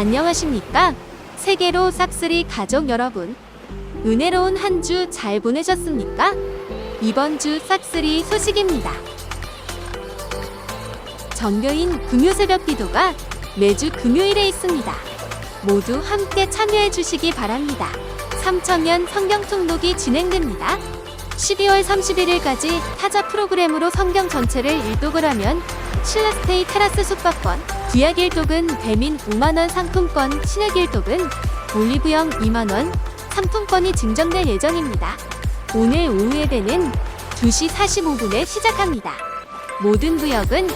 안녕하십니까? 세계로 싹쓸이 가족 여러분. 은혜로운 한 주 잘 보내셨습니까? 이번 주 싹쓸이 소식입니다. 전교인 금요 새벽 기도가 매주 금요일에 있습니다. 모두 함께 참여해 주시기 바랍니다. 3천년 성경 통독이 진행됩니다. 12월 31일까지 타자 프로그램으로 성경 전체를 일독을 하면 신라스테이 테라스 숙박권, 일독은 배민 5만원 상품권, 신약 일독은 올리브영 2만원 상품권이 증정될 예정입니다. 오늘 오후에 되는 2시 45분에 시작합니다. 모든 구역은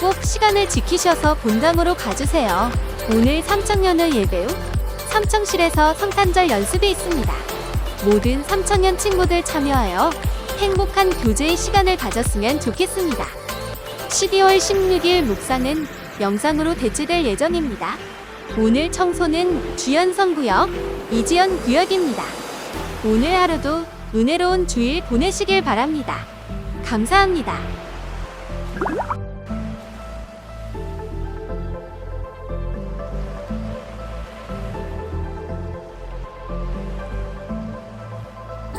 꼭 시간을 지키셔서 본당으로 가주세요. 오늘 삼청년을 예배 후 삼청실에서 성탄절 연습이 있습니다. 모든 삼청년 친구들 참여하여 행복한 교제의 시간을 가졌으면 좋겠습니다. 12월 16일 묵상은 영상으로 대체될 예정입니다. 오늘 청소는 주연성 구역, 이지연 구역입니다. 오늘 하루도 은혜로운 주일 보내시길 바랍니다. 감사합니다.